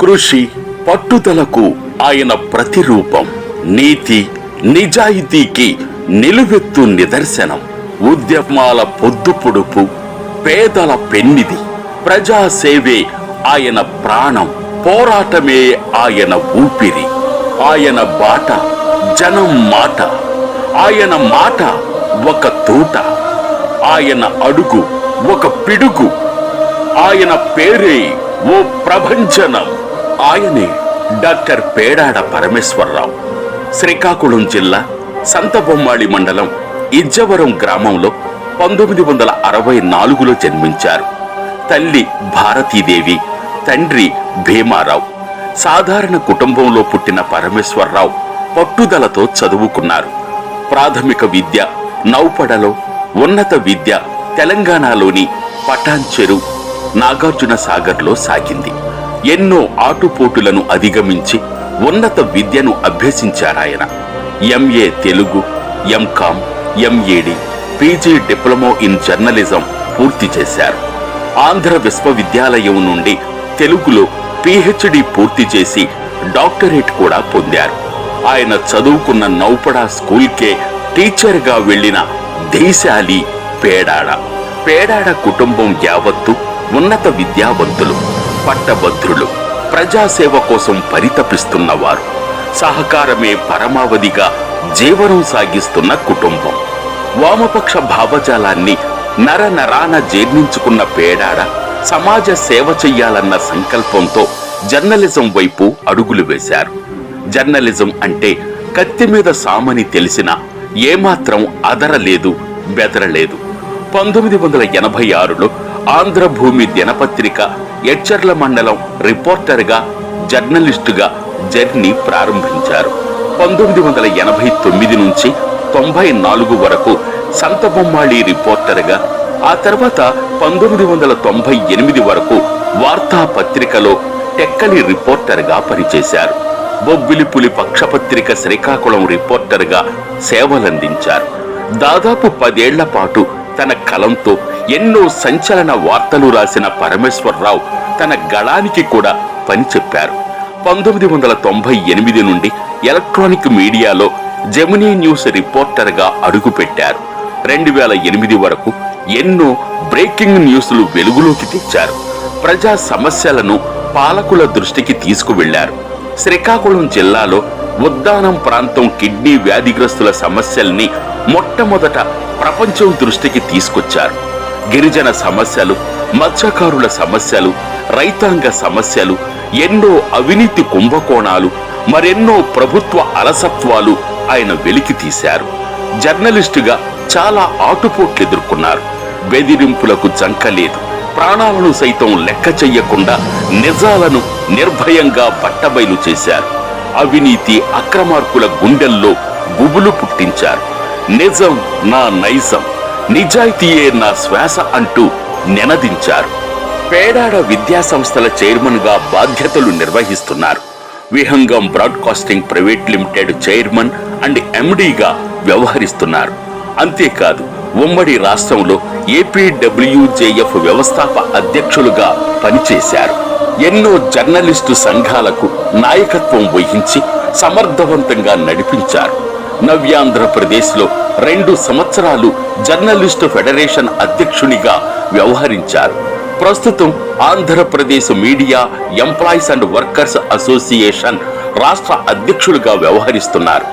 కృషి పట్టుదలకు ఆయన ప్రతిరూపం నీతి నిజాయితీకి నిలువెత్తు నిదర్శనం ఉద్యమాల పొద్దుపొడుపు పేదల పెన్నిది ప్రజాసేవే ఆయన ప్రాణం పోరాటమే ఆయన ఊపిరి. ఆయన బాట జనం మాట ఆయన మాట ఒక తూట ఆయన అడుగు ఒక పిడుగు ఆయన పేరే ఓ ప్రభంజనం. ఆయనే డాక్టర్ పేడాడ పరమేశ్వరరావు. శ్రీకాకుళం జిల్లా సంతబొమ్మాళి మండలం ఇజ్జవరం గ్రామంలో పంతొమ్మిది వందల అరవై నాలుగులో జన్మించారు. తల్లి భారతీదేవి తండ్రి భీమారావు. సాధారణ కుటుంబంలో పుట్టిన పరమేశ్వరరావు పట్టుదలతో చదువుకున్నారు. ప్రాథమిక విద్య నౌపడలో ఉన్నత విద్య తెలంగాణలోని పటాన్చెరు నాగార్జున సాగర్లో సాగింది. ఎన్నో ఆటుపోటులను అధిగమించి ఉన్నత విద్యను అభ్యసించారాయన. M A Telugu M Com M Ed P G diploma in journalism పూర్తి చేశారు. ఆంధ్ర విశ్వవిద్యాలయం నుండి తెలుగులో పిహెచ్డి పూర్తి చేసి డాక్టరేట్ కూడా పొందారు. ఆయన చదువుకున్న నౌపడా స్కూల్కే టీచర్గా వెళ్ళిన దేశాలి పేడాడ. పేడాడ కుటుంబం యావత్తు ఉన్నత విద్యావంతులు. పట్టభద్రులు. ప్రజాసేవ కోసం పరితపిస్తున్నవారు సహకారమే పరమావధిగా జీవనం సాగిస్తున్న కుటుంబం. వామపక్ష భావజాలాన్ని నర నరాన జీర్ణించుకున్న పేడాడ సమాజ సేవ చెయ్యాలన్న సంకల్పంతో జర్నలిజం వైపు అడుగులు వేశారు. జర్నలిజం అంటే కత్తి మీద సామని తెలిసిన ఏమాత్రం అదరలేదు బెదరలేదు. పంతొమ్మిది వందల ఎనభై ఆరులో ఆంధ్రభూమి దినపత్రిక ఎచ్చర్ల మండలం రిపోర్టర్గా జర్నలిస్టుగా జర్నీ ప్రారంభించారు. పంతొమ్మిది వందల ఎనభై తొమ్మిది నుంచి తొంభై నాలుగు వరకు సంతబొమ్మాళి రిపోర్టర్గా ఆ తర్వాత పంతొమ్మిది వందల తొంభై ఎనిమిది వరకు వార్తాపత్రికలో టెక్కలి రిపోర్టర్గా పనిచేశారు. బొబ్బిలిపులి పక్షపత్రిక శ్రీకాకుళం రిపోర్టర్గా సేవలందించారు. దాదాపు పదేళ్ళ పాటు తన కలంతో ఎన్నో సంచలన వార్తలు రాసిన పరమేశ్వరరావు తన గళానికి కూడా పని చెప్పారు. పంతొమ్మిది వందల తొంభై ఎనిమిది నుండి ఎలక్ట్రానిక్ మీడియాలో జెమినీ న్యూస్ రిపోర్టర్గా అడుగుపెట్టారు. రెండు వేల ఎనిమిది వరకు ఎన్నో బ్రేకింగ్ న్యూస్లు వెలుగులోకి తెచ్చారు. ప్రజా సమస్యలను పాలకుల దృష్టికి తీసుకువెళ్ళారు. శ్రీకాకుళం జిల్లాలో ఉద్దానం ప్రాంతం కిడ్నీ వ్యాధిగ్రస్తుల సమస్యల్ని మొట్టమొదట ప్రపంచం దృష్టికి తీసుకొచ్చారు. గిరిజన సమస్యలు మత్స్యకారుల సమస్యలు రైతాంగ సమస్యలు ఎన్నో అవినీతి కుంభకోణాలు మరెన్నో ప్రభుత్వ అలసత్వాలు ఆయన వెలికి తీశారు. జర్నలిస్టుగా చాలా ఆటుపోట్లు ఎదుర్కొన్నారు. బెదిరింపులకు జంకలేదు ప్రాణాలను సైతం లెక్క చెయ్యకుండా నిజాలను నిర్భయంగా పట్టబయలు చేశారు. అవినీతి అక్రమార్కుల గుండెల్లో గుబులు పుట్టించారు. నిజం నా నైజం నిజాయితీయే నా శ్వాస అంటూ నినదించారు. పేడాడ విద్యా సంస్థల చైర్మన్గా బాధ్యతలు నిర్వహిస్తున్నారు. Vihangam broadcasting private limited chairman and ఎండీగా వ్యవహరిస్తున్నారు. అంతేకాదు ఉమ్మడి రాష్ట్రంలో ఏపీడబ్ల్యూజేఎఫ్ వ్యవస్థాప అధ్యక్షులుగా పనిచేశారు. ఎన్నో జర్నలిస్టు సంఘాలకు నాయకత్వం వహించి సమర్థవంతంగా నడిపించారు. నవ్యాంధ్రప్రదేశ్లో రెండు సంవత్సరాలు జర్నలిస్టు ఫెడరేషన్ అధ్యక్షునిగా వ్యవహరించారు. ప్రస్తుతం Andhra Pradesh media employees and workers association రాష్ట్ర అధ్యక్షులుగా వ్యవహరిస్తున్నారు.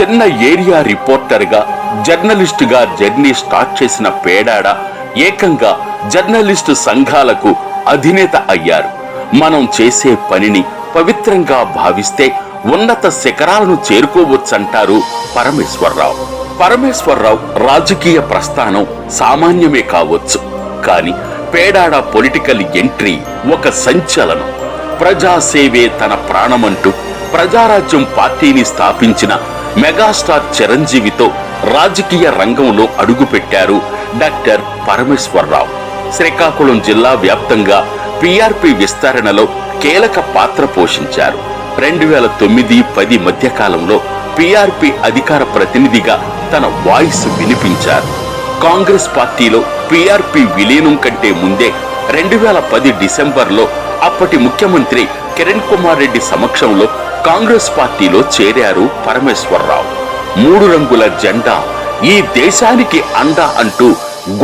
చిన్న ఏరియా రిపోర్టర్గా జర్నలిస్టుగా జర్నీ స్టార్ట్ చేసిన పేడాడ ఏకంగా జర్నలిస్టు సంఘాలకు అధినేత అయ్యారు. మనం చేసే పనిని పవిత్రంగా భావిస్తే ఉన్నత శిఖరాలను చేరుకోవచ్చంటారు పరమేశ్వరరావు. పరమేశ్వరరావు రాజకీయ ప్రస్థానం సామాన్యమే కావచ్చు. కానీ పేడాడ పొలిటికల్ ఎంట్రీ ఒక సంచలనం. ప్రజాసేవే తన ప్రాణమంటూ ప్రజారాజ్యం పార్టీని స్థాపించిన మెగాస్టార్ చిరంజీవితో రాజకీయ రంగంలో అడుగుపెట్టారు డాక్టర్ పరమేశ్వరరావు. శ్రీకాకుళం జిల్లా వ్యాప్తంగా పిఆర్పి విస్తరణలో కీలక పాత్ర పోషించారు. రెండు వేల తొమ్మిది పది మధ్య కాలంలో పిఆర్పి అధికార ప్రతినిధిగా తన వాయిస్ వినిపించారు. కాంగ్రెస్ పార్టీలో పిఆర్పి విలీనం కంటే ముందే రెండు వేల పది డిసెంబర్లో అప్పటి ముఖ్యమంత్రి కిరణ్ కుమార్ రెడ్డి సమక్షంలో కాంగ్రెస్ పార్టీలో చేరారు పరమేశ్వరరావు. మూడు రంగుల జెండా ఈ దేశానికి అండ అంటూ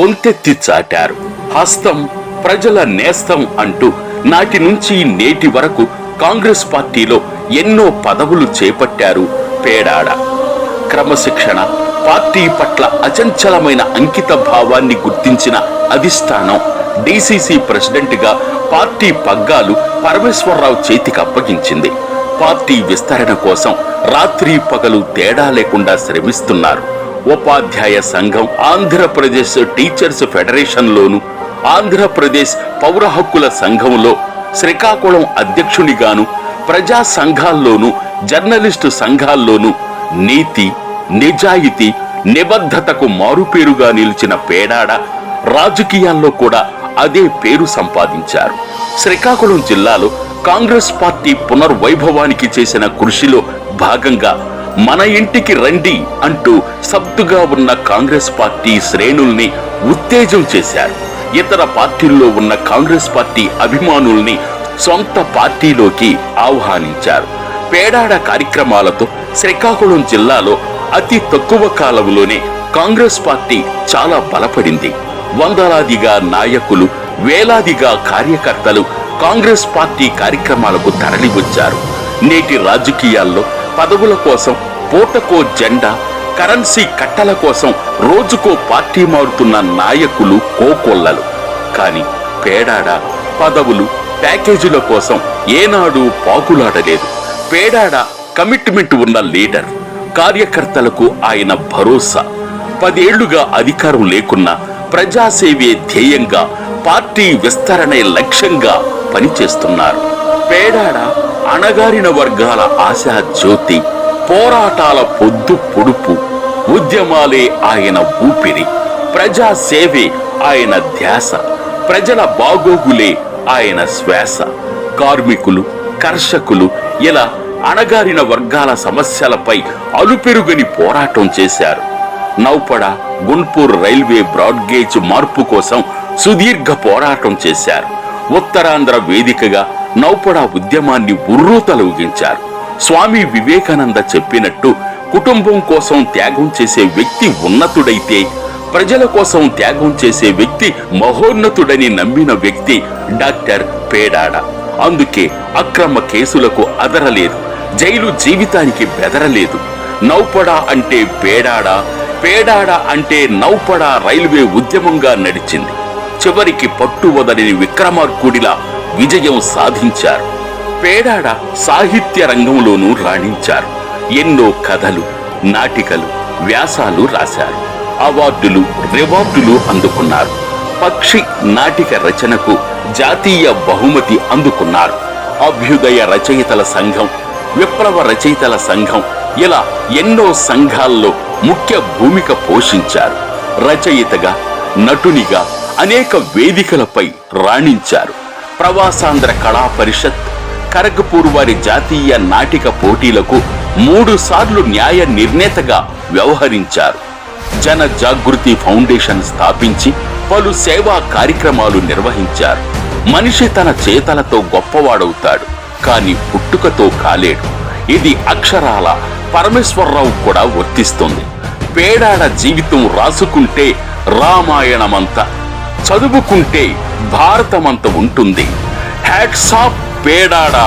గొంతెత్తి చాటారు. హస్తం ప్రజల నేస్తం అంటూ నాటి నుంచి నేటి వరకు కాంగ్రెస్ పార్టీలో ఎన్నో పదవులు చేపట్టారు పేడాడ. క్రమశిక్షణ పార్టీ పట్ల అచంచలమైన అంకిత భావాన్ని గుర్తించిన అధిష్టానం డిసిసి ప్రెసిడెంట్గా పార్టీ పగ్గాలు పరమేశ్వరరావు చేతికి అప్పగించింది. పార్టీ విస్తరణ కోసం రాత్రి పగలు తేడా లేకుండా శ్రమిస్తున్నారు. ఉపాధ్యాయ సంఘం ఆంధ్రప్రదేశ్ టీచర్స్ ఫెడరేషన్లోను ఆంధ్రప్రదేశ్ పౌర హక్కుల సంఘంలో శ్రీకాకుళం అధ్యక్షునిగాను ప్రజా సంఘాల్లోనూ జర్నలిస్టు సంఘాల్లోనూ నీతి నిజాయితీ నిబద్ధతకు మారుపేరుగా నిలిచిన పేడాడ రాజకీయాల్లో కూడా అదే పేరు సంపాదించారు. శ్రీకాకుళం జిల్లాలో కాంగ్రెస్ పార్టీ పునర్వైభవానికి చేసిన కృషిలో భాగంగా మన ఇంటికి రండి అంటూ సబ్దుగా ఉన్న కాంగ్రెస్ పార్టీ శ్రేణుల్ని ఉత్తేజం చేశారు. ఇతర పార్టీల్లో ఉన్న కాంగ్రెస్ పార్టీ అభిమానుల్ని సొంత పార్టీలోకి ఆహ్వానించారు. పేడాడ కార్యక్రమాలతో శ్రీకాకుళం జిల్లాలో అతి తక్కువ కాలంలోనే కాంగ్రెస్ పార్టీ చాలా బలపడింది. వందలాదిగా నాయకులు వేలాదిగా కార్యకర్తలు కాంగ్రెస్ పార్టీ కార్యక్రమాలకు తరలివచ్చారు. నేటి రాజకీయాల్లో పదవుల కోసం పూటకో జెండా కరెన్సీ కట్టల కోసం రోజుకో పార్టీ మారుతున్న నాయకులు కోకొల్లలు. కానీ పేడాడ పదవులు ప్యాకేజీల కోసం ఏనాడు పాకులాడలేదు. పేడాడ కమిట్మెంట్ ఉన్న లీడర్ కార్యకర్తలకు ఆయన భరోసా. పదేళ్ళుగా అధికారం లేకున్నా ప్రజాసేవే ధ్యేయంగా పార్టీ విస్తరణే లక్ష్యంగా పనిచేస్తున్నారు. పేడాడ అణగారిన వర్గాల ఆశా జ్యోతి పోరాటాల పొద్దు పొడుపు ఉద్యమాలే ఆయన ఊపిరి. ప్రజా సేవే ఆయన ధ్యాస. ప్రజల బాగోగులే ఆయన శ్వాస. కార్మికులు కర్షకులు ఇలా అణగారిన వర్గాల సమస్యలపై అలుపెరుగని పోరాటం చేశారు. నౌపడ గుంటూరు రైల్వే బ్రాడ్గేజ్ మార్పు కోసం సుదీర్ఘ పోరాటం చేశారు. ఉత్తరాంధ్ర వేదికగా నౌపడ ఉద్యమాన్ని ఉర్రూతలూగించారు. స్వామి వివేకానంద చెప్పినట్టు కుటుంబం కోసం త్యాగం చేసే వ్యక్తి ఉన్నతుడైతే ప్రజల కోసం త్యాగం చేసే వ్యక్తి మహోన్నతుడని నమ్మిన వ్యక్తి డాక్టర్ పేడాడ. అందుకే అక్రమ కేసులకు అదరలేదు జైలు జీవితానికి బెదరలేదు. నౌపడా అంటే పేడాడ పేడాడ అంటే నౌపడా రైల్వే ఉద్యమంగా నడిచింది. చివరికి పట్టు వదలని విక్రమార్కుడిలా విజయం సాధించారు. పేడాడ సాహిత్య రంగంలోనూ రాణించారు. ఎన్నో కథలు నాటికలు వ్యాసాలు రాశారు. అవార్డులు రివార్డులు అందుకున్నారు. పక్షి నాటిక రచనకు జాతీయ బహుమతి అందుకున్నారు. అభ్యుదయ రచయితల సంఘం విప్లవ రచయితల సంఘం ఇలా ఎన్నో సంఘాల్లో ముఖ్య భూమిక పోషించారు. రచయితగా నటునిగా అనేక వేదికలపై రాణించారు. ప్రవాసాంధ్ర కళా పరిషత్ ఖరగ్పూర్ వారి జాతీయ నాటిక పోటీలకు మూడు సార్లు న్యాయ నిర్ణేతగా వ్యవహరించారు. జన జాగృతి ఫౌండేషన్ స్థాపించి పలు సేవా కార్యక్రమాలు నిర్వహించారు. మనిషి తన చేతలతో గొప్పవాడవుతాడు కాని పుట్టుకతో కాలేడు. ఇది అక్షరాల పరమేశ్వరరావు కూడా వర్తిస్తుంది. పేడాడ జీవితం రాసుకుంటే రామాయణమంత చదువుకుంటే భారతమంత ఉంటుంది. Hats off of పేడాడా